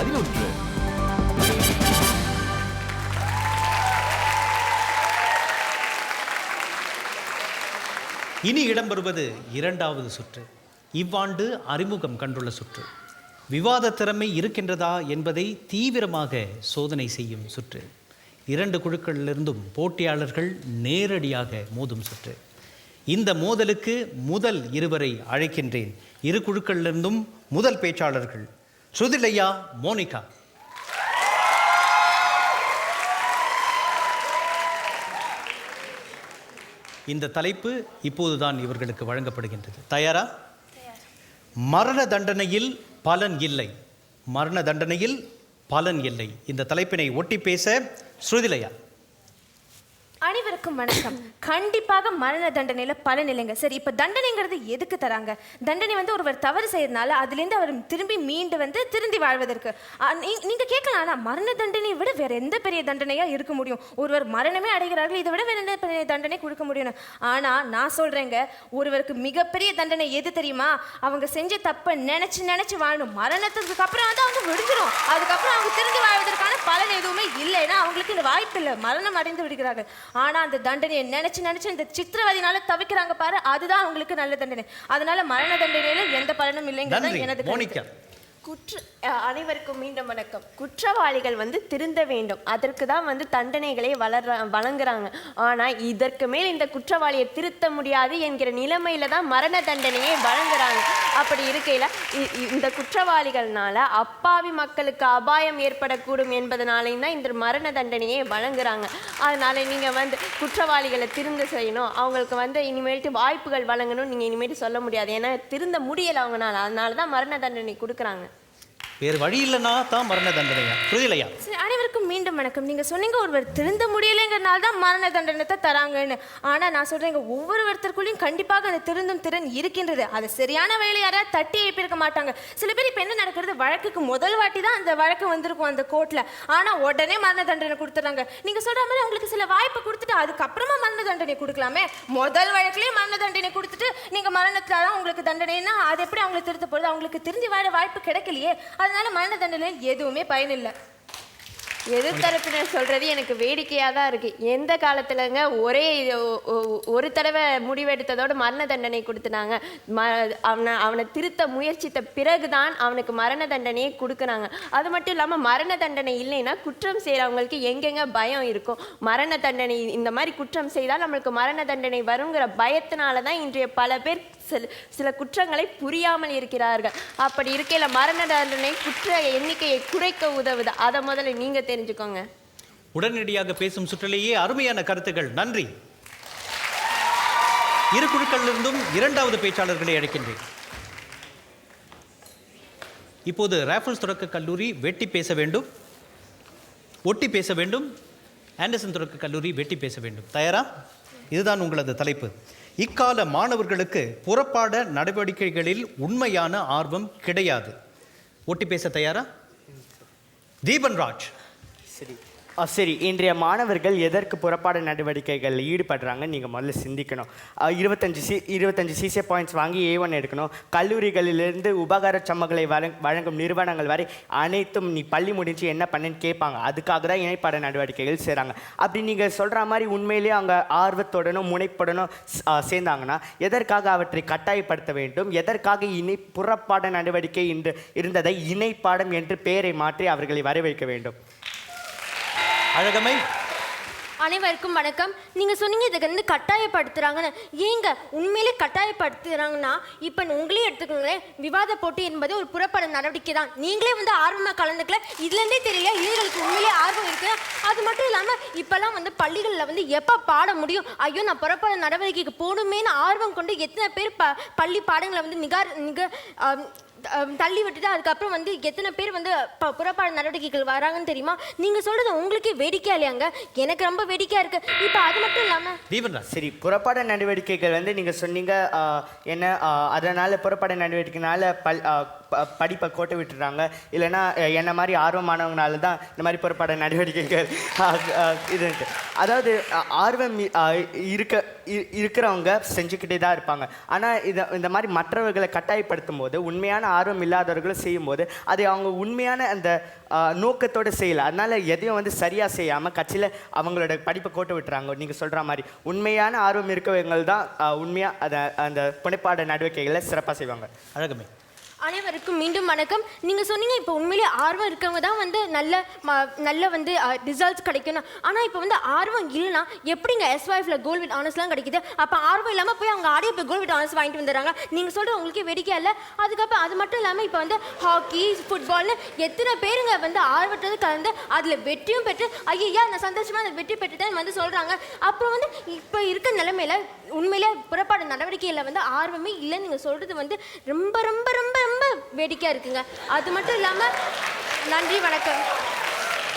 பதினொன்று. இனி இடம்பெறுவது இரண்டாவது சுற்று. இவ்வாண்டு அறிமுகம் கண்டுள்ள சுற்று. விவாத திறமை இருக்கின்றதா என்பதை தீவிரமாக சோதனை செய்யும் சுற்று. இரண்டு குழுக்களிலிருந்தும் போட்டியாளர்கள் நேரடியாக மோதும் சுற்று. இந்த மோதலுக்கு முதல் இருவரை அழைக்கின்றேன். இரு குழுக்களிலிருந்தும் முதல் பேச்சாளர்கள் ஸ்ருதிலையா மோனிகா. இந்த தலைப்பு இப்போதுதான் இவர்களுக்கு வழங்கப்படுகின்றது. தயாரா? மரண தண்டனையில் பலன் இல்லை. மரண தண்டனையில் பலன் இல்லை. இந்த தலைப்பினை ஒட்டி பேச ஸ்ருதிலையா. அனைவருக்கும் வணக்கம். கண்டிப்பாக மரண தண்டனையில பல நிலைங்க. சரி இப்ப தண்டனைங்கிறது எதுக்கு தராங்க? தண்டனை வந்து ஒருவர் தவறு செய்யறதுனால அதுலேருந்து அவர் திரும்பி மீண்டு வந்து திருந்தி வாழ்வதற்கு. ஆ, நீ- நீங்க கேட்கலாம் ஆனா மரண தண்டனையை விட வேற எந்த பெரிய தண்டனையா இருக்க முடியும்? ஒருவர் மரணமே அடைகிறார்கள் இதை விட வேற எந்த பெரிய தண்டனை கொடுக்க முடியும் ஆனா நான் சொல்றேங்க ஒருவருக்கு மிகப்பெரிய தண்டனை எது தெரியுமா? அவங்க செஞ்ச தப்பை நினைச்சு நினைச்சு வாழணும். மரணத்துக்கு அப்புறம் வந்து அவங்க விடுஞ்சிடும் அதுக்கப்புறம் அவங்க திருந்தி வாழ்வதற்கான பலன் எதுவுமே இல்லைன்னா அவங்களுக்கு இந்த வாய்ப்பு இல்லை மரணம் அடைந்து விடுகிறார்கள். ஆனா அந்த தண்டனையை நினைச்சு நினைச்சு இந்த சித்திரவதையினால தவிக்கிறாங்க பாரு அதுதான் அவங்களுக்கு நல்ல தண்டனை. அதனால மரண தண்டனையில எந்த பலனும் இல்லைங்கிறது எனது. மோனிகா. குற்ற அனைவருக்கும் மீண்டும் வணக்கம். குற்றவாளிகள் வந்து திருந்த வேண்டும். அதற்கு தான் வந்து தண்டனைகளை வளர்ற வழங்குறாங்க. ஆனால் இதற்கு மேல் இந்த குற்றவாளியை திருத்த முடியாது என்கிற நிலைமையில தான் மரண தண்டனையை வழங்குறாங்க. அப்படி இருக்கையில் இ- இந்த குற்றவாளிகள்னால அப்பாவி மக்களுக்கு அபாயம் ஏற்படக்கூடும் என்பதனாலையும் தான் இந்த மரண தண்டனையை வழங்குறாங்க. அதனால நீங்கள் வந்து குற்றவாளிகளை திருந்த செய்யணும். அவங்களுக்கு வந்து இனிமேல்ட்டு வாய்ப்புகள் வழங்கணும் நீங்கள் இனிமேட்டு சொல்ல முடியாது. ஏன்னா திருந்த முடியலை அவங்களால அதனால தான் மரண தண்டனை கொடுக்குறாங்க. வேறு வழி இல்லைன்னா தான் மரண தண்டனையா? புரியலையா அனைவருக்கும் மீண்டும் வணக்கம். நீங்க சொன்னீங்க ஒருவர் திருந்த முடியலைங்கிறனால தான் மரண தண்டனத்தை தராங்கன்னு. ஆனா நான் சொல்றேங்க ஒவ்வொருத்தருக்குள்ளேயும் கண்டிப்பாக அந்த திருந்தும் திறன் இருக்கின்றது. அது சரியான வேலை யாராவது தட்டி எழுப்பியிருக்க மாட்டாங்க. சில பேர் இப்ப என்ன நடக்கிறது? வழக்குக்கு முதல் வாட்டி தான் அந்த வழக்கு வந்திருக்கும் அந்த கோர்ட்ல. ஆனா உடனே மரண தண்டனை கொடுத்துறாங்க. நீங்க சொல்ற மாதிரி உங்களுக்கு சில வாய்ப்பு கொடுத்துட்டு அதுக்கப்புறமா மரண தண்டனை கொடுக்கலாமே? முதல் வழக்குலயே மரண தண்டனை கொடுத்துட்டு நீங்க மரணத்துல தான் உங்களுக்கு தண்டனைன்னா அது எப்படி அவங்களுக்கு திருத்த போகுது அவங்களுக்கு திருந்தி வாழ வாய்ப்பு கிடைக்கலையே. அதனால மரண தண்டனை எதுவுமே பயனில்லை. எதிர்த்தரப்பினர் சொல்றது எனக்கு வேடிக்கையா தான் இருக்கு. எந்த காலத்துலங்க ஒரே ஒ- ஒரு தடவை முடிவெடுத்ததோட மரண தண்டனை கொடுத்துனாங்க. ம அவனை அவனை திருத்த முயற்சித்த பிறகுதான் அவனுக்கு மரண தண்டனையை கொடுக்குறாங்க. அது மட்டும் இல்லாம மரண தண்டனை இல்லைன்னா குற்றம் செய்கிறவங்களுக்கு எங்கெங்க பயம் இருக்கும்? மரண தண்டனை இந்த மாதிரி குற்றம் செய்தால் நம்மளுக்கு மரண தண்டனை வருங்கிற பயத்தினால தான் இன்றைய பல பேர் சில சில குற்றங்களை புரியாமல் இருக்கிறார்கள். அப்படி இருக்கையில் மரண தண்டனை குற்ற எண்ணிக்கையை குறைக்க உதவுது. அதை முதல்ல நீங்க தெரிஞ்சுக்கோங்க. உடனடியாக பேசும் சுற்றிலேயே அருமையான கருத்துக்கள். நன்றி. இரு குழுக்களிலிருந்தும் இரண்டாவது பேச்சாளர்களை அழைக்கின்றேன். இப்போது ராஃபல்ஸ் தொடக்க கல்லூரி வெட்டி பேச வேண்டும். ஒட்டி பேச வேண்டும். ஆண்டர்சன் தொடக்க கல்லூரி வெட்டி பேச வேண்டும். தயாரா? இதுதான் உங்களது தலைப்பு. இக்கால மாணவர்களுக்கு புறப்பாட நடவடிக்கைகளில் உண்மையான ஆர்வம் கிடையாது. ஒட்டி பேச தயாரா? தீபன் ராஜ் சரி. ஆ, சரி. இன்றைய மாணவர்கள் எதற்கு புறப்பாடு நடவடிக்கைகளில் ஈடுபடுறாங்க? நீங்கள் முதல்ல சிந்திக்கணும். இருபத்தஞ்சி இருபத்தஞ்சு சி இருபத்தஞ்சு சிசிஏ பாயிண்ட்ஸ் வாங்கி ஏ ஒன் எடுக்கணும். கல்லூரிகளிலிருந்து உபகார சம்மங்களை வழங் வழங்கும் நிறுவனங்கள் வரை அனைத்தும் நீ பள்ளி முடிஞ்சு என்ன பண்ணுன்னு கேட்பாங்க. அதுக்காக தான் இணைப்பாட நடவடிக்கைகள் செய்கிறாங்க அப்படி நீங்கள் சொல்கிற மாதிரி உண்மையிலேயே அவங்க ஆர்வத்துடனும் முனைப்புடனும் சேர்ந்தாங்கன்னா எதற்காக அவற்றை கட்டாயப்படுத்த வேண்டும்? எதற்காக இணை புறப்பாட நடவடிக்கை என்று இருந்ததை இணைப்பாடம் என்று பெயரை மாற்றி அவர்களை வரவேற்க வேண்டும். அழகமை அனைவருக்கும் வணக்கம். நீங்க சொன்னீங்க இதுக்கு வந்து கட்டாயப்படுத்துறாங்கன்னு. ஏங்க உண்மையிலே கட்டாயப்படுத்துறாங்கன்னா இப்போ உங்களே எடுத்துக்கோங்களேன். விவாத போட்டி என்பது ஒரு புறப்பட நடவடிக்கை தான். நீங்களே வந்து ஆர்வமாக கலந்துக்கல. இதுலேருந்தே தெரியல இளைஞர்களுக்கு உண்மையிலே ஆர்வம் இருக்கு அது மட்டும் இல்லாமல் இப்போல்லாம் வந்து பள்ளிகளில் வந்து எப்போ பாட முடியும்? ஐயோ நான் புறப்பட நடவடிக்கைக்கு போகணுமேனு ஆர்வம் கொண்டு எத்தனை பேர் ப பள்ளி பாடங்களை வந்து நிகார் நிக தள்ளி விட்டுட்டு அதுக்கப்புறம் வந்து எத்தனை பேர் வந்து ப- புறப்பாடு நடவடிக்கைகள் வராங்கன்னு தெரியுமா? நீங்க சொல்றது உங்களுக்கே வேடிக்கையா இல்லையாங்க? எனக்கு ரொம்ப வேடிக்கையா இருக்கு. இப்போ அது மட்டும் இல்லாம தீபன் சரி புறப்பாட நடவடிக்கைகள் வந்து நீங்கள் சொன்னீங்க என்ன அதனால் அதனால புறப்பாட நடவடிக்கைனால பல் படிப்பை கோட்டை விட்டுறாங்க. இல்லைன்னா என்ன மாதிரி ஆர்வமானவங்கனால தான் இந்த மாதிரி புறப்பட நடவடிக்கைகள் இது இதுன்ட்டு. அதாவது ஆர்வம் இருக்க இ- இருக்கிறவங்க செஞ்சுக்கிட்டே தான் இருப்பாங்க. ஆனால் இதை இந்த மாதிரி மற்றவர்களை கட்டாயப்படுத்தும் போது உண்மையான ஆர்வம் இல்லாதவர்களும் செய்யும்போது அதை அவங்க உண்மையான அந்த நோக்கத்தோடு செய்யலை. அதனால் எதையும் வந்து சரியாக செய்யாமல் கட்சியில் அவங்களோட படிப்பை கோட்டை விட்டுறாங்க. நீங்கள் சொல்கிற மாதிரி உண்மையான ஆர்வம் இருக்கவங்க தான் உண்மையாக அதை அந்த புனைப்பாட நடவடிக்கைகளை சிறப்பாக செய்வாங்க. அழகமே. அனைவருக்கும் மீண்டும் வணக்கம். நீங்கள் சொன்னீங்க இப்போ உண்மையிலே ஆர்வம் இருக்கவங்க தான் வந்து நல்ல ம- நல்ல வந்து ரிசல்ட்ஸ் கிடைக்கணும். ஆனால் இப்போ வந்து ஆர்வம் இல்லைன்னா எப்படிங்க எஸ்ஒய்ஃப்ல கோல் வித் ஆனர்ஸ்லாம் கிடைக்குது? அப்போ ஆர்வம் இல்லாமல் போய் அவங்க ஆடியோ போய் கோல் வித் ஆனர்ஸ் வாங்கிட்டு வந்துடுறாங்க. நீங்கள் சொல்கிற உங்களுக்கே வேடிக்கை இல்லை? அதுக்கப்புறம் அது மட்டும் இல்லாமல் இப்போ வந்து ஹாக்கி ஃபுட்பால்னு எத்தனை பேருங்க வந்து ஆர்வத்தது கலந்து அதில் வெற்றியும் பெற்று ஐயா நான் சந்தோஷமாக அந்த வெற்றி பெற்றுட்டேன் வந்து சொல்கிறாங்க அப்புறம் வந்து இப்போ இருக்க நிலைமையில் உண்மையிலே புறப்பாடு நடவடிக்கையில் வந்து ஆர்வமே இல்லைன்னு நீங்கள் சொல்கிறது வந்து ரொம்ப ரொம்ப ரொம்ப வேடிக்கையாக இருக்குங்க. அது மட்டும் இல்லாமல் நன்றி வணக்கம்.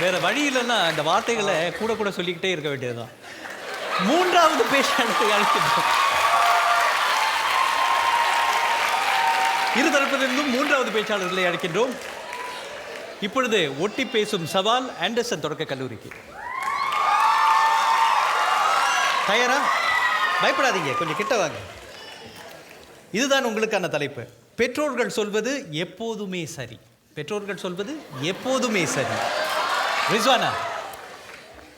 வேற வழி இல்லைன்னா இந்த வார்த்தைகளை கூட கூட சொல்லிக்கிட்டே இருக்க வேண்டியதுதான். மூன்றாவது பேஷண்ட் அழைக்கின்றோம். இரு தரப்பிலிருந்தும் மூன்றாவது பேச்சாளர்களை அழைக்கின்றோம். இப்பொழுது ஒட்டி பேசும் சவால் ஆண்டர்சன் தொடக்க கல்லூரிக்கு. தயாரா? பயப்படாதீங்க கொஞ்சம் கிட்ட வாங்க. இதுதான் உங்களுக்கான தலைப்பு. பெற்றோர்கள் சொல்வது எப்போதுமே சரி. பெற்றோர்கள் சொல்வது எப்போதுமே சரி. ரிஸ்வானா?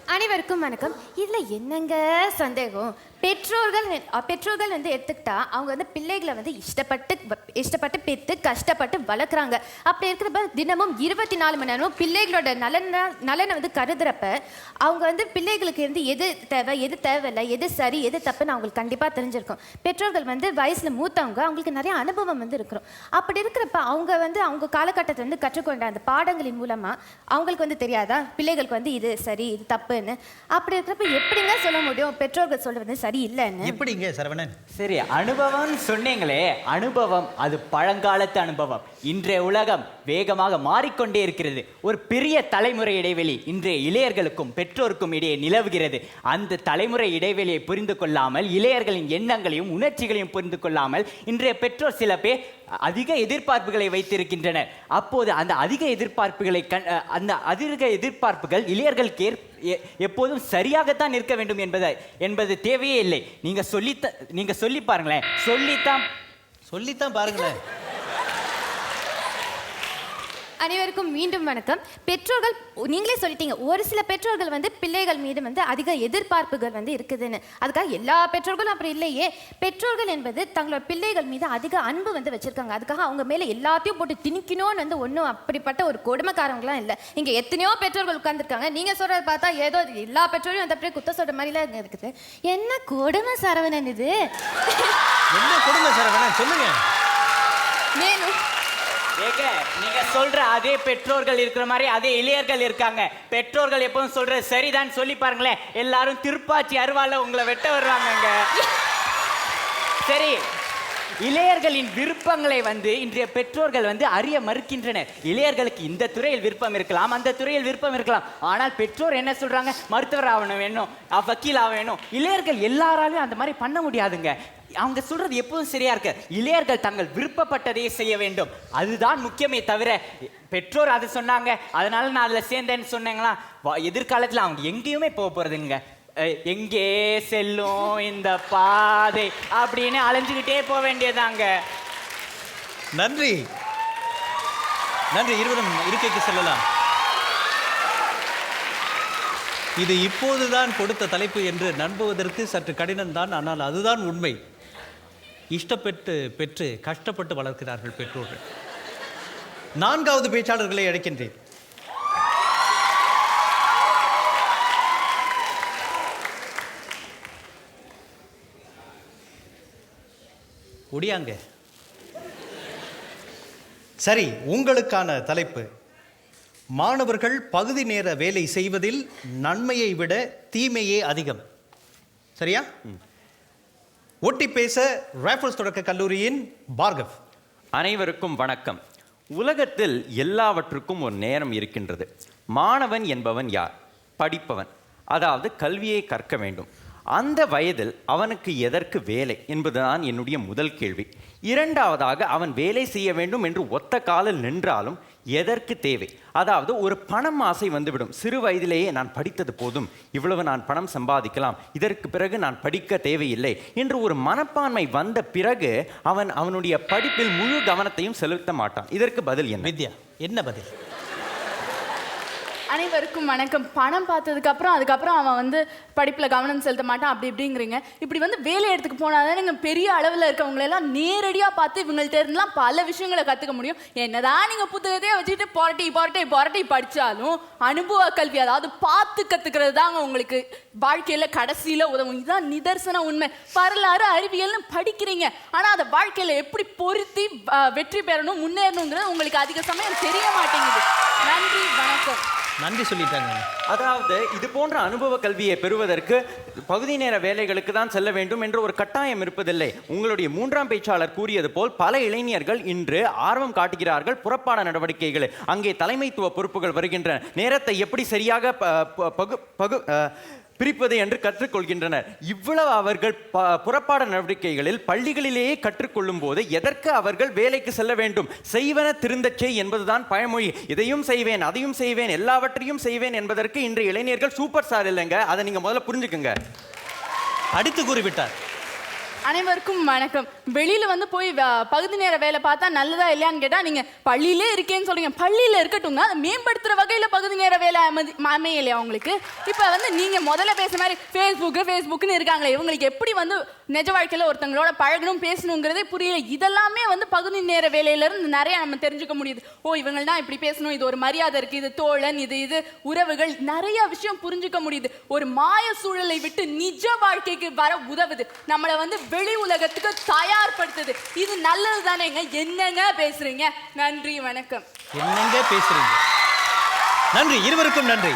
அனைவருக்கும் வணக்கம். இதுல என்னங்க சந்தேகம்? பெற்றோர்கள் பெற்றோர்கள் வந்து எடுத்துக்கிட்டா அவங்க வந்து பிள்ளைகளை வந்து இஷ்டப்பட்டு வ- இஷ்டப்பட்டு பெற்று கஷ்டப்பட்டு வளர்க்குறாங்க. அப்படி இருக்கிறப்ப தினமும் இருபத்தி நாலு மணி நேரமும் பிள்ளைகளோட நலனை நலனை வந்து கருதுறப்ப அவங்க வந்து பிள்ளைகளுக்கு வந்து எது தேவை எது தேவையில்லை எது சரி எது தப்புன்னு அவங்களுக்கு கண்டிப்பாக தெரிஞ்சிருக்கும். பெற்றோர்கள் வந்து வயசில் மூத்தவங்க அவங்களுக்கு நிறைய அனுபவம் வந்து இருக்கிறோம். அப்படி இருக்கிறப்ப அவங்க வந்து அவங்க காலகட்டத்தை வந்து கற்றுக்கொண்ட அந்த பாடங்களின் மூலமாக அவங்களுக்கு வந்து தெரியாதா? பிள்ளைகளுக்கு வந்து இது சரி இது தப்புன்னு. அப்படி இருக்கிறப்ப எப்படிங்க சொல்ல முடியும்? பெற்றோர்கள் சொல்கிறது சரி இல்லைன்னு. எப்படிங்க சரவணன்? சரி அனுபவம் சொன்னீங்களே அனுபவம் அது பழங்காலத்து அனுபவம். இன்றைய உலகம் வேகமாக மாறிக்கொண்டே இருக்கிறது. ஒரு பெரிய தலைமுறை இடைவெளி இன்றைய இளையர்களுக்கும் பெற்றோருக்கும் இடையே நிலவுகிறது. அந்த தலைமுறை இடைவெளியை புரிந்து கொள்ளாமல் இளையர்களின் எண்ணங்களையும் உணர்ச்சிகளையும் புரிந்து கொள்ளாமல் இன்றைய பெற்றோர் சில பேர் அதிக எதிர்பார்ப்புகளை வைத்திருக்கின்றனர். அப்போது அந்த அதிக எதிர்பார்ப்புகளை கண் அந்த அதிக எதிர்பார்ப்புகள் இளையர்களுக்கு ஏற் எப்போதும் சரியாகத்தான் இருக்க வேண்டும் என்பது என்பது தேவையே இல்லை. நீங்க சொல்லி நீங்க சொல்லி பாருங்களேன். சொல்லித்தான் சொல்லித்தான் பாருங்களேன். அனைவருக்கும் மீண்டும் வணக்கம். பெற்றோர்கள் நீங்களே சொல்லிட்டீங்க ஒரு சில பெற்றோர்கள் வந்து பிள்ளைகள் மீது வந்து அதிக எதிர்பார்ப்புகள் வந்து இருக்குதுன்னு. அதுக்காக எல்லா பெற்றோர்களும் அப்படி இல்லையே. பெற்றோர்கள் என்பது தங்களோட பிள்ளைகள் மீது அதிக அன்பு வந்து வச்சிருக்காங்க. அதுக்காக அவங்க மேல எல்லாத்தையும் போட்டு திணிக்கணும்னு வந்து ஒன்றும் அப்படிப்பட்ட ஒரு கொடுமைக்காரங்களாம் இல்லை. இங்க எத்தனையோ பெற்றோர்கள் உட்கார்ந்துருக்காங்க. நீங்க சொல்றத பார்த்தா ஏதோ எல்லா பெற்றோரும் அந்த அப்படியே குத்த சொல்ற மாதிரிலாம் இருக்குது. என்ன கொடுமை சரவணன் இது? என்ன கொடுமை சரவணன்? சொல்லுங்க. மேலும் ஏங்க நீங்க சொல்ற அதே பெற்றோர்கள் இருக்கிற மாதிரி அதே இளையர்கள் இருக்காங்க. பெற்றோர்கள் எப்பவும் சொல்ற சரிதான் சொல்லி பாருங்களேன். எல்லாரும் திருப்பாச்சி அருவால உங்களை வெட்ட வர்றாங்கங்க. சரி இளையர்களின் விருப்பங்களை வந்து இன்றைய பெற்றோர்கள் வந்து அறிய மறுக்கின்றனர். இளையர்களுக்கு இந்த துறையில் விருப்பம் இருக்கலாம் அந்த துறையில் விருப்பம் இருக்கலாம். ஆனால் பெற்றோர் என்ன சொல்றாங்க? மருத்துவர் ஆகணும் வேணும் வக்கீல் ஆக வேணும் இளையர்கள் எல்லாராலையும் அந்த மாதிரி பண்ண முடியாதுங்க. அவங்க சொல்றது எப்போதும் சரியா இருக்கு. இளையர்கள் தங்கள் விருப்பப்பட்டதையே செய்ய வேண்டும். அதுதான் முக்கியமே தவிர பெற்றோர் அது சொன்னாங்க அதனால நான் அதுல சேர்ந்தேன்னு சொன்னேங்களா? எதிர்காலத்தில் எதிர்காலத்துல அவங்க எங்கேயுமே போக போறதுங்க எங்கே செல்லும் இந்த பாதை அப்படின்னு அலைஞ்சுக்கிட்டே போக வேண்டியதாங்க நன்றி. நன்றி இருவரும் இருக்கைக்கு செல்லலாம். இது இப்போதுதான் கொடுத்த தலைப்பு என்று நம்புவதற்கு சற்று கடினம்தான் ஆனால் அதுதான் உண்மை. இஷ்டப்பட்டு பெற்று கஷ்டப்பட்டு வளர்க்கிறார்கள் பெற்றோர்கள். நான்காவது பேச்சாளர்களை அழைக்கின்றேன். ஒடியாங்க. சரி உங்களுக்கான தலைப்பு. மாணவர்கள் பகுதி நேர வேலை செய்வதில் நன்மையை விட தீமையே அதிகம். சரியா? ஒட்டி பேச ரேஃபல்ஸ் தொடக்க கல்லூரியின் பார்கவ். அனைவருக்கும் வணக்கம். உலகத்தில் எல்லாவற்றுக்கும் ஒரு நேரம் இருக்கின்றது. மாணவன் என்பவன் யார்? படிப்பவன். அதாவது கல்வியை கற்க வேண்டும். அந்த வயதில் அவனுக்கு எதற்கு வேலை என்பதுதான் என்னுடைய முதல் கேள்வி. இரண்டாவதாக அவன் வேலை செய்ய வேண்டும் என்று ஒத்த காலில் நின்றாலும் எதற்கு தேவை? அதாவது ஒரு பணம் ஆசை வந்துவிடும். சிறு வயதிலேயே நான் படித்தது போதும். இவ்வளவு நான் பணம் சம்பாதிக்கலாம். இதற்கு பிறகு நான் படிக்க தேவையில்லை என்று ஒரு மனப்பான்மை வந்த பிறகு அவன் அவனுடைய படிப்பில் முழு கவனத்தையும் செலுத்த மாட்டான். இதற்கு பதில் என்ன? வித்யா என்ன பதில்? அனைவருக்கும் வணக்கம். பணம் பார்த்ததுக்கு அப்புறம் அதுக்கப்புறம் அவன் வந்து படிப்பில் கவனம் செலுத்த மாட்டான் அப்படி இப்படிங்கிறீங்க. இப்படி வந்து வேலை இடத்துக்கு போனாதான் பெரிய அளவில் இருக்கவங்களெல்லாம் நேரடியாக பார்த்து இவங்கள்ட்ட இருந்தெல்லாம் பல விஷயங்களை கற்றுக்க முடியும். என்னதான் நீங்கள் புத்தகத்தையே வச்சுட்டு புரட்டி புரட்டி புரட்டி படித்தாலும் அனுபவ கல்வி அதாவது பார்த்து கற்றுக்கிறது தாங்க உங்களுக்கு வாழ்க்கையில் கடைசியில் உதவும். இதுதான் நிதர்சன உண்மை. வரலாறு அறிவியல்னு படிக்கிறீங்க. ஆனால் அதை வாழ்க்கையில் எப்படி பொருத்தி வெற்றி பெறணும் முன்னேறணுங்கிறது உங்களுக்கு அதிக சமயம் தெரிய மாட்டேங்குது. நன்றி வணக்கம். நன்றி சொல்லிட்டாங்க. அதாவது இது போன்ற அனுபவ கல்வியை பெறுவதற்கு பகுதி நேர வேலைகளுக்கு தான் செல்ல வேண்டும் என்ற ஒரு கட்டாயம் இருப்பதில்லை. உங்களுடைய மூன்றாம் பேச்சாளர் கூறியது போல் பல இளைஞர்கள் இன்று ஆர்வம் காட்டுகிறார்கள் புறப்பாட நடவடிக்கைகளை. அங்கே தலைமைத்துவ பொறுப்புகள் வருகின்றன. நேரத்தை எப்படி சரியாக ப- ப- பகு பகு பிரிப்பது என்று கற்றுக்கொள்கின்றனர் இவ்வளவு அவர்கள் ப- புறப்பாட நடவடிக்கைகளில் பள்ளிகளிலேயே கற்றுக்கொள்ளும் போது எதற்கு அவர்கள் வேலைக்கு செல்ல வேண்டும்? செய்வன திருந்தச் செய் என்பதுதான் பழமொழி. இதையும் செய்வேன் அதையும் செய்வேன் எல்லாவற்றையும் செய்வேன் என்பதற்கு இன்றைய இளைஞர்கள் சூப்பர் ஸ்டார் இல்லைங்க. அதை நீங்க முதல்ல புரிஞ்சுக்குங்க. அடித்து கூறிவிட்டார். அனைவருக்கும் வணக்கம். வெளியில வந்து போய் வ- பகுதி நேர வேலை பார்த்தா நல்லதா இல்லையான்னு கேட்டா நீங்க பள்ளியிலே இருக்கேன்னு சொல்றீங்க. பள்ளியில இருக்கட்டுங்க அதை மேம்படுத்துற வகையில பகுதி நேர வேலை அமையலையா உங்களுக்கு? இப்ப வந்து நீங்க முதல்ல பேசுற மாதிரி ஃபேஸ்புக் ஃபேஸ்புக்னு இருக்காங்களே இவங்களுக்கு எப்படி வந்து நிஜ வாழ்க்கையில ஒருத்தங்களோட பழகணும் பேசணுங்கிறதே புரியல. இதெல்லாமே வந்து பகுதி நேர வேலையில இருந்து நிறைய நம்ம தெரிஞ்சுக்க முடியுது. ஓ இவங்க தான் இப்படி பேசணும் இது ஒரு மரியாதை இருக்கு இது தோழன் இது இது உறவுகள் நிறைய விஷயம் புரிஞ்சுக்க முடியுது. ஒரு மாய சூழலை விட்டு நிஜ வாழ்க்கைக்கு வர உதவுது. நம்மளை வந்து வெளி உலகத்துக்கு தயார்படுத்துது. இது நல்லது தானேங்க என்னங்க பேசுறீங்க? நன்றி வணக்கம். என்னங்க பேசுறீங்க? நன்றி இருவருக்கும் நன்றி.